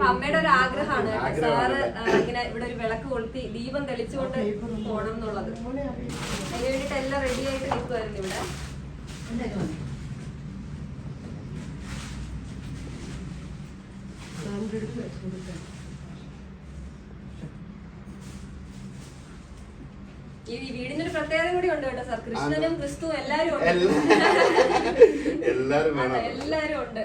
അപ്പൊ അമ്മയുടെ ഒരു ആഗ്രഹമാണ്. സാറ് ഇങ്ങനെ ഇവിടെ ഒരു വിളക്ക് കൊളുത്തി ദീപം തെളിച്ചുകൊണ്ട് പോണം എന്നുള്ളത്. അതിന് വേണ്ടിട്ട് എല്ലാം റെഡി ആയിട്ട് നിൽക്കുമായിരുന്നു ഇവിടെ. ഈ വീടിനൊരു പ്രത്യേകത കൂടി ഉണ്ട് കേട്ടോ സാർ. കൃഷ്ണനും ക്രിസ്തു എല്ലാരും ഉണ്ട്. എല്ലാരും ഉണ്ട് വാ, ഇട്ട്. നമുക്ക് ഇട്ട്.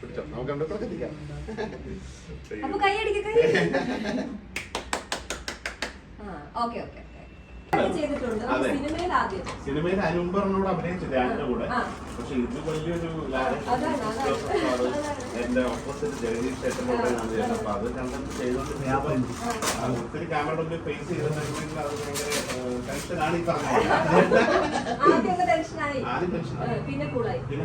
പിടിച്ചോ നമുക്ക് അവിടെ കൈ ആ ഓക്കെ ഓക്കെ. സിനിമയിൽ അനുമ്പറിനോട് അഭിനയിച്ചില്ല അതിന്റെ കൂടെ? പക്ഷെ ഇത് വലിയൊരു എന്റെ ഓപ്പോസിറ്റ് ജഗദീഷ് ചേട്ടനോട് അപ്പൊ അത് കണ്ടിട്ട് ചെയ്തോണ്ട് ഞാൻ ആ, ഒത്തിരി ക്യാമറയുടെ മുമ്പിൽ ഫേസ് ചെയ്തിട്ടുണ്ടെങ്കിൽ അത് ഭയങ്കര ടെൻഷനാണ് ഈ പറഞ്ഞത്. ആദ്യം ടെൻഷനായി. പിന്നെ കൂളായി. പിന്നെ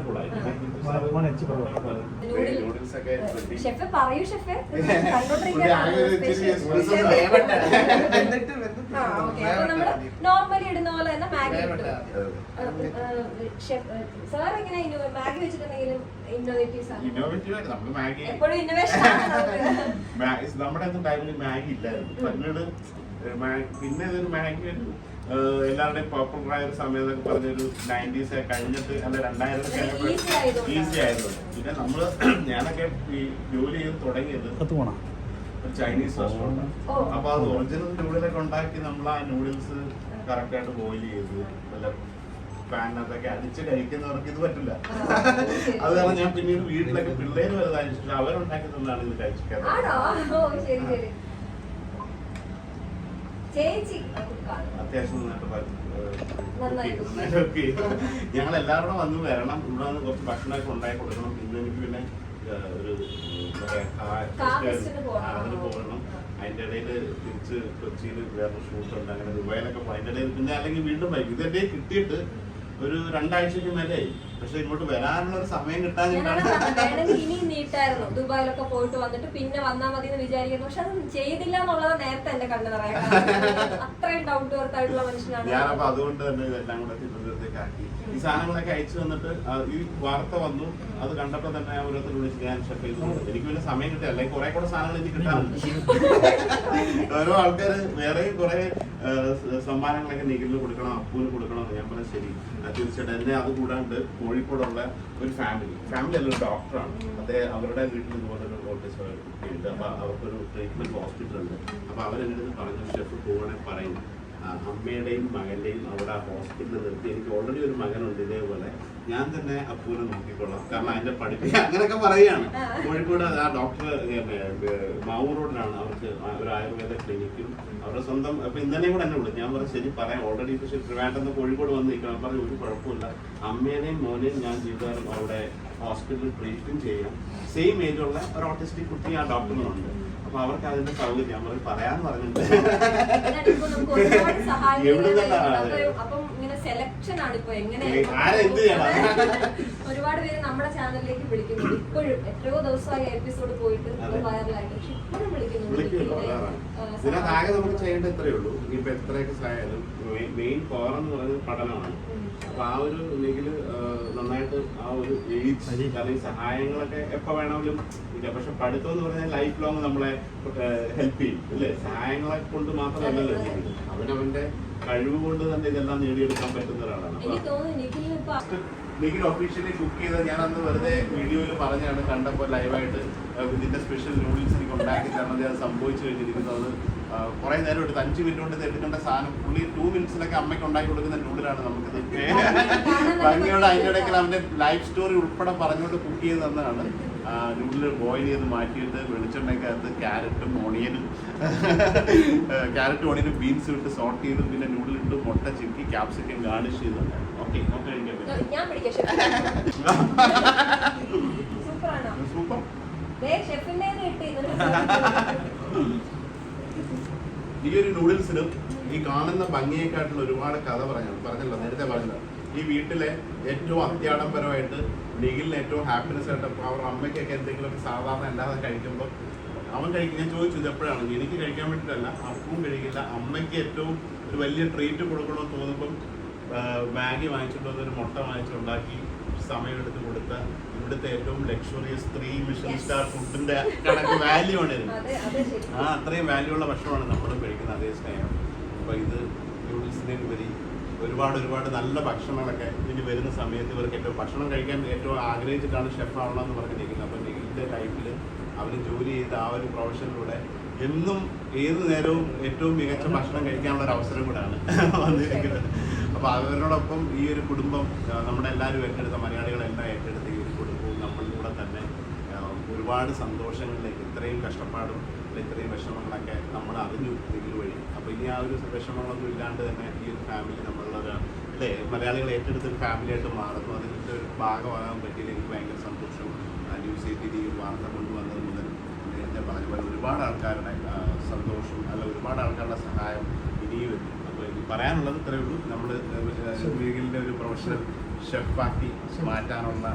നൂഡിൽസ് ഒക്കെ. ഷെഫ് പറയൂ ഷെഫ്. കണ്ടോണ്ടിരിക്കാൻ നോർമലി ഇടുന്ന പോലെ തന്നെ മാഗി. സാർ എങ്ങനെ മാഗി വെച്ചിട്ടുണ്ടെങ്കിലും എപ്പോഴും ഇന്നോവേഷൻ. നമ്മുടെ ടൈമിൽ മാഗി ഇല്ലായിരുന്നു. പിന്നീട് പിന്നെ ഇതൊരു മാഗി ഒരു എല്ലാവരുടെയും പോപ്പുലർ ആയ ഒരു സമയം എന്നൊക്കെ പറഞ്ഞൊരു നയന്റീസ് കഴിഞ്ഞിട്ട് അല്ല രണ്ടായിരം അത് easy ഈസി ആയിരുന്നു പിന്നെ നമ്മൾ ഞാനൊക്കെ ഈ ജോലി ചെയ്ത് തുടങ്ങിയത് ഒരു ചൈനീസ് റെസ്റ്റോറന്റ് അപ്പോൾ അപ്പൊ അത് ഒറിജിനൽ നൂഡിലൊക്കെ ഉണ്ടാക്കി നമ്മൾ ആ നൂഡിൽസ് കറക്റ്റ് ആയിട്ട് ബോയിൽ ചെയ്ത് വല്ല പാനിനകത്തൊക്കെ അടിച്ച് കഴിക്കുന്നവർക്ക് ഇത് പറ്റില്ല. അത് കാരണം ഞാൻ പിന്നീട് വീട്ടിലൊക്കെ പിള്ളേര് വലുതായി അവരുണ്ടാക്കി തന്നാണ് ഇത് കുക്കാണ്. അത്യാവശ്യം നന്നായിട്ട്. ഞങ്ങൾ എല്ലാവരും വന്ന് വരണം. ഇവിടെ നിന്ന് കുറച്ച് ഭക്ഷണമൊക്കെ ഉണ്ടാക്കി കൊടുക്കണം. ഇന്ന് എനിക്ക് പിന്നെ ഒരു അതിന് പോകണം. അതിന്റെ ഇടയിൽ തിരിച്ച് കൊച്ചിയിൽ വേറെ ഷൂട്ട് ഉണ്ട്. അങ്ങനെ ദുബായിലൊക്കെ പോകാം അതിന്റെ ഇടയിൽ പിന്നെ അല്ലെങ്കിൽ വീണ്ടും വൈകി. ഇതിന്റെ കിട്ടിയിട്ട് ഒരു രണ്ടാഴ്ചക്ക് മേലെയായി പക്ഷെ ഇങ്ങോട്ട് വരാനുള്ള ഒരു സമയം കിട്ടാൻ ഇനി നീട്ടായിരുന്നു. ദുബായിലൊക്കെ പോയിട്ട് വന്നിട്ട് പിന്നെ വന്നാൽ മതി എന്ന് വിചാരിക്കുന്നു. പക്ഷെ അത് ചെയ്തില്ല എന്നുള്ളത് നേരത്തെ എന്റെ കണ്ണു നിറയാം അത്രയും ഡൗട്ട് ടു എർത്ത് ആയിട്ടുള്ള മനുഷ്യനാണ്. ഞാനപ്പോ അതുകൊണ്ട് തന്നെ ഇതെല്ലാം കൂടെ തിരുവനന്തപുരത്തേക്ക് ആക്കി. ഈ സാധനങ്ങളൊക്കെ അയച്ചു വന്നിട്ട് ഈ വാർത്ത വന്നു. അത് കണ്ടപ്പോ തന്നെ ഞാൻ ഓരോരുത്തർ വിളിച്ച് ഞാൻ ഷെഫ് എനിക്ക് പിന്നെ സമയം കിട്ടിയ അല്ലെങ്കിൽ കുറെ കൂടെ സാധനങ്ങൾ എനിക്ക് കിട്ടാറുണ്ട് ഓരോ ആൾക്കാര് വേറെയും കുറെ സമ്മാനങ്ങളൊക്കെ നിഖിലിന് കൊടുക്കണം അപ്പൂന് കൊടുക്കണം എന്ന് ഞാൻ പറഞ്ഞാൽ ശരി. തീർച്ചയായിട്ടും എന്നെ അത് കൂടാണ്ട് കോഴിക്കോടുള്ള ഒരു ഫാമിലി ഫാമിലി അല്ല ഡോക്ടറാണ് അദ്ദേഹം അവരുടെ വീട്ടിൽ ഇതുപോലെ ഒരു ഓട്ടിസം കുട്ടിയുണ്ട് അപ്പൊ അവർക്കൊരു ട്രീറ്റ്മെന്റ് ഹോസ്പിറ്റലുണ്ട് അപ്പൊ അവരെന്റെ അടുത്ത് പറഞ്ഞു ഷെഫ് പോകണേ പറയും ആ, അമ്മയുടെയും മകന്റെയും അവിടെ ആ ഹോസ്പിറ്റലിൽ നിർത്തി. എനിക്ക് ഓൾറെഡി ഒരു മകനുണ്ട് ഇതേപോലെ. ഞാൻ തന്നെ അപ്പൂനെ നോക്കിക്കൊള്ളാം. കാരണം അതിന്റെ പഠിപ്പി അങ്ങനെയൊക്കെ പറയുകയാണ്. കോഴിക്കോട് ആ ഡോക്ടർ മാവൂർ റോഡിലാണ് അവർക്ക് ഒരു ആയുർവേദ ക്ലിനിക്കും. അവരുടെ സ്വന്തം അപ്പൊ ഇന്നലെയും കൂടെ എന്നെ വിളിച്ചു. ഞാൻ പറഞ്ഞു ശരി പറയാം. ഓൾറെഡി പക്ഷേ ട്രിവാൻഡ്രം കോഴിക്കോട് വന്ന് നിൽക്കണം പറഞ്ഞു ഒരു കുഴപ്പമില്ല അമ്മേനെയും മോനെയും ഞാൻ ജീവിതം അവിടെ ഹോസ്പിറ്റലിൽ ട്രീറ്റും ചെയ്യാം. സെയിം ഏജുള്ള ഒരു ഓട്ടിസ്റ്റിക് കുട്ടി ആ ഡോക്ടറിനുണ്ട് അപ്പൊ അവർക്ക് അതിന്റെ സൗകര്യം. നമ്മൾ പറയാന്ന് പറഞ്ഞിട്ടുണ്ട്. എവിടെ ചെയ്യണം? ഒരുപാട് പേര് നമ്മുടെ ചാനലിലേക്ക് വിളിക്കുന്നു ഇപ്പോഴും എത്രയോ ദിവസമായി എപ്പിസോഡ് പോയിട്ട് അതെ. വൈറലായിട്ട് പക്ഷെ ഇപ്പോഴും ആകെ നമുക്ക്. ചെയ്യേണ്ട ഇത്രയേ ഉള്ളൂ. ഇനിയിപ്പോ എത്രയൊക്കെ സഹായാലും മെയിൻ എന്ന് പറയുന്നത് പഠനമാണ്. അപ്പൊ ആ ഒരു നന്നായിട്ട് ആ ഒരു എയ്ഡ്സ് അതെ. ഈ സഹായങ്ങളൊക്കെ എപ്പോ വേണമെങ്കിലും ഇല്ല പക്ഷെ പഠിത്തം എന്ന് പറഞ്ഞാൽ ലൈഫ് ലോങ് നമ്മളെ ഹെൽപ്പ് ചെയ്യും അല്ലേ സഹായങ്ങളെ കൊണ്ട് മാത്രമല്ല. അവനവന്റെ കഴിവ് കൊണ്ട് തന്നെ ഇതെല്ലാം നേടിയെടുക്കാൻ പറ്റുന്ന ഒരാളാണ് നിഖിൽ ഒഫീഷ്യലി കുക്ക് ചെയ്ത് ഞാൻ അന്ന് വെറുതെ വീഡിയോയിൽ പറഞ്ഞാണ് കണ്ടപ്പോൾ ലൈവായിട്ട് ഇതിന്റെ സ്പെഷ്യൽ നൂഡിൽസ് എനിക്ക് ഉണ്ടാക്കി തരണം. അത് സംഭവിച്ചു കഴിഞ്ഞിരിക്കുന്നു. അത് കുറെ നേരം എടുത്ത് അഞ്ച് മിനിറ്റ് കൊണ്ട് എടുക്കേണ്ട സാധനം. പുള്ളി ടു മിനിറ്റ്സിലൊക്കെ അമ്മയ്ക്ക് ഉണ്ടാക്കി കൊടുക്കുന്ന നൂഡിലാണ് നമുക്കിത്. ഭംഗിയോടെ അതിന്റെ ഇടയ്ക്ക് അവന്റെ ലൈഫ് സ്റ്റോറി ഉൾപ്പെടെ പറഞ്ഞുകൊണ്ട് കുക്ക് ചെയ്ത് തന്നതാണ്. നൂഡിൽ ബോയിൽ ചെയ്ത് മാറ്റിയിട്ട് വെളിച്ചെണ്ണയ്ക്കകത്ത് ക്യാരറ്റും ഓണിയനും ക്യാരറ്റും ഓണിയനും ബീൻസും ഇട്ട് സോട്ട് ചെയ്തും പിന്നെ നൂഡിലിട്ട് മുട്ട ചിക്കി ക്യാപ്സിക്കം ഗാർണിഷ് ചെയ്തിട്ടുണ്ട് ഓക്കെ നമുക്ക് കഴിക്കാൻ പറ്റും ഞാൻ പിടിക്കാം സൂപ്പറാണോ? സൂപ്പർ. ഷെഫിന്റെ കിട്ടി. ഈ ഒരു നൂഡിൽസിനും ഈ കാണുന്ന ഭംഗിയെക്കാട്ടിൽ ഒരുപാട് കഥ പറഞ്ഞു പറഞ്ഞല്ലോ നേരത്തെ പറഞ്ഞല്ലോ. ഈ വീട്ടിലെ ഏറ്റവും അത്യാഡംബരമായിട്ട് നിഖിലിന് ഏറ്റവും ഹാപ്പിനെസ് ആയിട്ട് അവരുടെ അമ്മയ്ക്കൊക്കെ എന്തെങ്കിലുമൊക്കെ സാധാരണ അല്ലാതെ കഴിക്കുമ്പോൾ അവൻ കഴിക്കും. ഞാൻ ചോദിച്ചു ഇത് എപ്പോഴാണ്? എനിക്ക് കഴിക്കാൻ വേണ്ടിയിട്ടല്ല അപ്പവും കഴിക്കില്ല. അമ്മയ്ക്ക് ഏറ്റവും ഒരു വലിയ ട്രീറ്റ് കൊടുക്കണമെന്ന് തോന്നുമ്പം മാഗി വാങ്ങിച്ചിട്ട് വന്ന് ഒരു മുട്ട വാങ്ങിച്ചുണ്ടാക്കി സമയമെടുത്ത് കൊടുത്ത ഇവിടുത്തെ ഏറ്റവും ലക്ഷറിയസ് ത്രീ മിഷൻ സ്റ്റാർ ഫുഡിന്റെ കണക്ക് വാല്യൂ ആണ് ഇത്. ആ അത്രയും വാല്യൂ ഉള്ള ഭക്ഷണമാണ് നമ്മളും കഴിക്കുന്നത് അതേ സ്നേഹം. അപ്പൊ ഇത് ന്യൂഡിൽസിനെ ഉപരി ഒരുപാട് ഒരുപാട് നല്ല ഭക്ഷണങ്ങളൊക്കെ ഇനി വരുന്ന സമയത്ത് ഇവർക്ക് ഏറ്റവും ഭക്ഷണം കഴിക്കാൻ ഏറ്റവും ആഗ്രഹിച്ചിട്ടാണ് ഷെഫ് ആവണമെന്ന് പറഞ്ഞ് നിൽക്കുന്നത് അപ്പോൾ നിങ്ങളുടെ ലൈഫിൽ അവർ ജോലി ചെയ്ത ആ ഒരു പ്രൊഫഷനിലൂടെ എന്നും ഏത് നേരവും ഏറ്റവും മികച്ച ഭക്ഷണം കഴിക്കാനുള്ള ഒരു അവസരം കൂടാണ് വന്നിരിക്കുന്നത്. അപ്പോൾ അവരോടൊപ്പം ഈ ഒരു കുടുംബം നമ്മുടെ എല്ലാവരും ഏറ്റെടുത്ത മലയാളികളെല്ലാം ഏറ്റെടുത്ത ഈ ഒരു കുടുംബവും നമ്മളിലൂടെ തന്നെ ഒരുപാട് സന്തോഷങ്ങളിലേക്ക് ഇത്രയും കഷ്ടപ്പാടും ഇത്രയും വിഷമങ്ങളൊക്കെ നമ്മൾ അറിഞ്ഞു ഇതിൽ വഴി. അപ്പോൾ ഇനി ആ ഒരു വിഷമങ്ങളൊന്നും ഇല്ലാണ്ട് തന്നെ ഈ ഒരു ഫാമിലി നമ്മളുടെ അല്ലേ മലയാളികൾ ഏറ്റെടുത്ത ഒരു ഫാമിലിയായിട്ട് മാറുന്നു. അതിന്റെ ഒരു ഭാഗമാകാൻ പറ്റിയത് എനിക്ക് ഭയങ്കര സന്തോഷം. ന്യൂസ് എയ്റ്റിൽ ഈ വാർത്ത കൊണ്ടുവന്നത് മുതൽ നേരത്തെ പറഞ്ഞ പോലെ ഒരുപാട് ആൾക്കാരുടെ സന്തോഷം അല്ല ഒരുപാട് ആൾക്കാരുടെ സഹായം ഇനിയും പറയാനുള്ളത് ഇത്രയേ ഉള്ളൂ. നമ്മൾ ഒരു പ്രൊഫഷണൽ ഷെഫാക്കി മാറ്റാനുള്ള